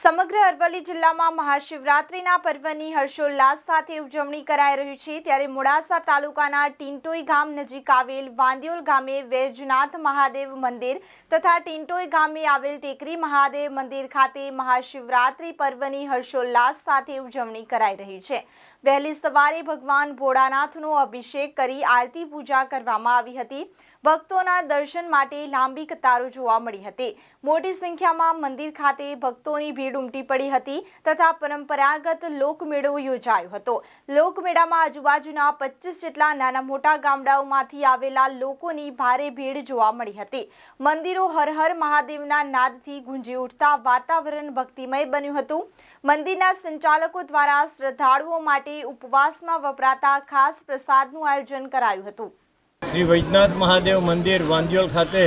સમગ્ર અરવલ્લી જિલ્લામાં મહાશિવરાત્રિના પર્વની હર્ષોલ્લાસ સાથે ઉજવણી કરાઈ રહી છે. ત્યારે મોડાસા તાલુકાના ટીંટોઈ ગામ નજીક આવેલ વાંદિયોલ ગામે વૈજનાથ મહાદેવ મંદિર તથા ટીંટોઈ ગામે આવેલ ટેકરી મહાદેવ મંદિર ખાતે મહાશિવરાત્રિ પર્વની હર્ષોલ્લાસ સાથે ઉજવણી કરાઈ રહી છે. વહેલી સવારે ભગવાન ભોળાનાથનો અભિષેક કરી આરતી પૂજા કરવામાં આવી હતી. ભક્તોના દર્શન માટે લાંબી કતારો જોવા મળી હતી. મોટી સંખ્યામાં મંદિર ખાતે ભક્તોની ભીડ ઉમટી પડી હતી તથા પરંપરાગત લોકમેળો યોજાયો હતો. લોકમેળામાં આજુબાજુના પચીસ જેટલા નાના મોટા ગામડાઓમાંથી આવેલા લોકોની ભારે ભીડ જોવા મળી હતી. મંદિરો હર હર મહાદેવના નાદથી ગુંજી ઉઠતા વાતાવરણ ભક્તિમય બન્યું હતું. મંદિરના સંચાલકો દ્વારા શ્રદ્ધાળુઓ માટે ઉપવાસમાં વપરાતા ખાસ પ્રસાદનું આયોજન કરાયું હતું. શ્રી વૈજનાથ મહાદેવ મંદિર વાંદિયોલ ખાતે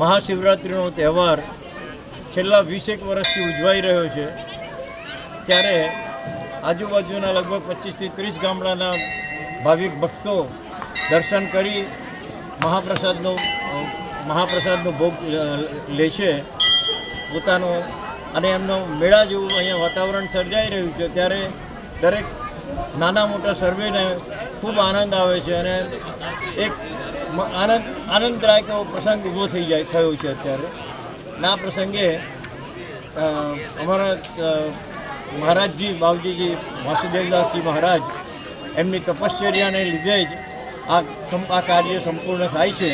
મહાશિવરાત્રિનો તહેવાર છેલ્લા વીસેક વર્ષથી ઉજવાઈ રહ્યો છે. ત્યારે આજુબાજુના લગભગ પચીસથી ત્રીસ ગામડાના ભાવિક ભક્તો દર્શન કરી મહાપ્રસાદનો મહાપ્રસાદનો ભોગ લે છે. પોતાનો અને એમનો મેળા જેવું અહીંયા વાતાવરણ સર્જાઈ રહ્યું છે. ત્યારે દરેક નાના મોટા સર્વેને ખૂબ આનંદ આવે છે અને એક આનંદ, આનંદદાયક એવો પ્રસંગ ઊભો થઈ જાય, થયો છે અત્યારે. ના પ્રસંગે અમારા મહારાજજી, બાવજીજી, વાસુદેવદાસજી મહારાજ એમની તપશ્ચર્યાને લીધે જ આ આ કાર્ય સંપૂર્ણ થાય છે.